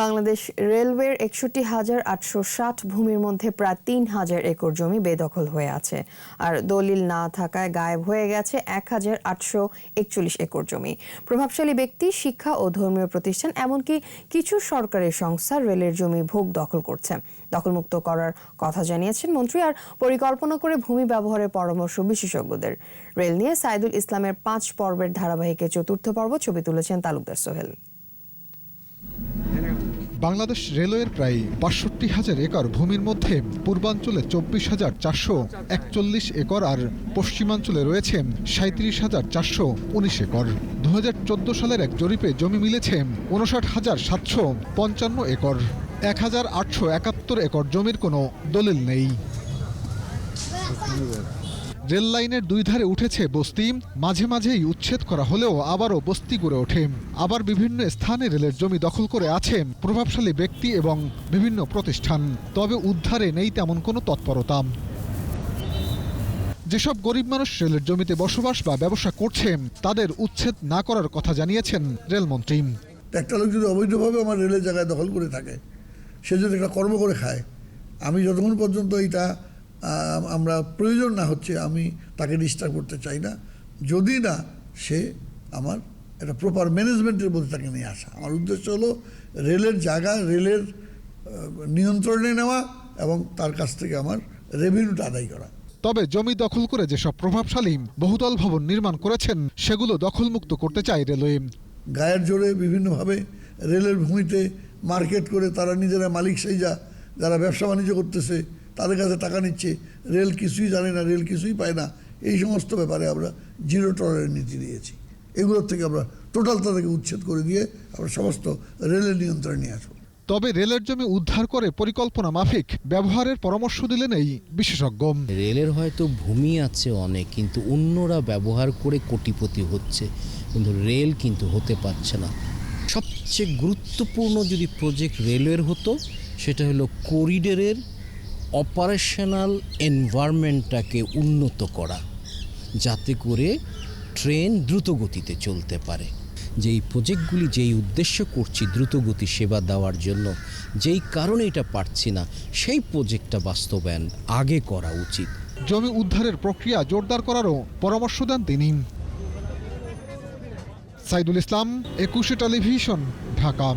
বাংলাদেশ রেলওয়ের একষট্টি হাজার আটশো ষাট ভূমির মধ্যে প্রায় তিন হাজার একর জমি বেদখল হয়ে আছে। আর দলিল না থাকায় গায়েব হয়ে গেছে এক হাজার আটশো একচল্লিশ একর জমি। প্রভাবশালী ব্যক্তি, শিক্ষা ও ধর্মীয় প্রতিষ্ঠান, এমনকি কিছু সরকারি সংস্থা রেলের জমি ভোগ দখল করছে। দখলমুক্ত করার কথা জানিয়েছেন মন্ত্রী আর পরিকল্পনা করে ভূমি ব্যবহারের পরামর্শ বিশেষজ্ঞদের। রেল নিয়ে সাইদুল ইসলামের পাঁচ পর্বের ধারাবাহিকের চতুর্থ পর্ব ছবি তুলেছেন তালুকদার সোহেল। বাংলাদেশ রেলওয়ের প্রায় বাষট্টি হাজার একর ভূমির মধ্যে পূর্বাঞ্চলে চব্বিশ হাজার চারশো একচল্লিশ একর আর পশ্চিমাঞ্চলে রয়েছে সাঁত্রিশ হাজার চারশো উনিশ একর। দু হাজার চোদ্দ সালের এক জরিপে জমি মিলেছে উনষাট হাজার সাতশো পঞ্চান্ন একর। এক হাজার আটশো একাত্তর একর জমির কোনো দলিল নেই। রেল লাইনের দুই ধারে উঠেছে বস্তি। মাঝে মাঝেই উচ্ছেদ করা হলেও আবারও বস্তি গড়ে ওঠে। আবার বিভিন্ন স্থানে রেলের জমি দখল করে আছে প্রভাবশালী ব্যক্তি এবং বিভিন্ন প্রতিষ্ঠান। তবে উদ্ধারে নেই তেমন কোনো তৎপরতা। যেসব গরিব মানুষ রেলের জমিতে বসবাস বা ব্যবসা করছে, তাদের উচ্ছেদ না করার কথা জানিয়েছেন রেলমন্ত্রী। একটা লোক যদি অবৈধভাবে আমার রেলের জায়গায় দখল করে থাকে, সে যদি একটা কর্ম করে খায়, আমি যতক্ষণ পর্যন্ত এটা আমরা প্রয়োজন না হচ্ছে আমি তাকে ডিস্টার্ব করতে চাই না। যদি না সে আমার একটা প্রপার ম্যানেজমেন্টের মধ্যে তাকে নিয়ে আসা। আমার উদ্দেশ্য হলো রেলের জায়গা রেলের নিয়ন্ত্রণে নেওয়া এবং তার কাছ থেকে আমার রেভিনিউটা আদায় করা। তবে জমি দখল করে যেসব প্রভাবশালী বহুতল ভবন নির্মাণ করেছেন সেগুলো দখলমুক্ত করতে চায় রেলওয়ে। গায়ের জোরে বিভিন্নভাবে রেলের ভূমিতে মার্কেট করে তারা নিজেরা মালিক সেই যা যারা ব্যবসা বাণিজ্য করতেছে তাদের কাছে টাকা নিচ্ছে রেল কিছুই জানে না রেল কিছুই পায় না। এই সমস্ত ব্যাপারে আমরা জিরো টলারের নীতি দিয়েছি। এগুলোর থেকে আমরা টোটাল তাদেরকে উচ্ছেদ করে দিয়ে আমরা সমস্ত রেলের নিয়ন্ত্রণে নিয়ে আসব। তবে রেলের জমি উদ্ধার করে পরিকল্পনা মাফিক ব্যবহারের পরামর্শ দিলেন এই বিশেষজ্ঞ। রেলের হয়তো ভূমি আছে অনেক কিন্তু অন্যরা ব্যবহার করে কোটিপতি হচ্ছে। কিন্তু রেল কিন্তু হতে পারছে না। সবচেয়ে গুরুত্বপূর্ণ যদি প্রজেক্ট রেলওয়ের হতো সেটা হলো করিডোরের অপারেশনাল এনভায়রনমেন্টটাকে উন্নত করা, যাতে করে ট্রেন দ্রুত গতিতে চলতে পারে। যেই প্রজেক্টগুলি যেই উদ্দেশ্য করছি দ্রুতগতি সেবা দেওয়ার জন্য, যেই কারণে এটা পারছি না, সেই প্রজেক্টটা বাস্তবায়ন আগে করা উচিত। জমি উদ্ধারের প্রক্রিয়া জোরদার করারও পরামর্শ দেন তিনি। সাইদুল ইসলাম, একুশে টেলিভিশন, ঢাকা।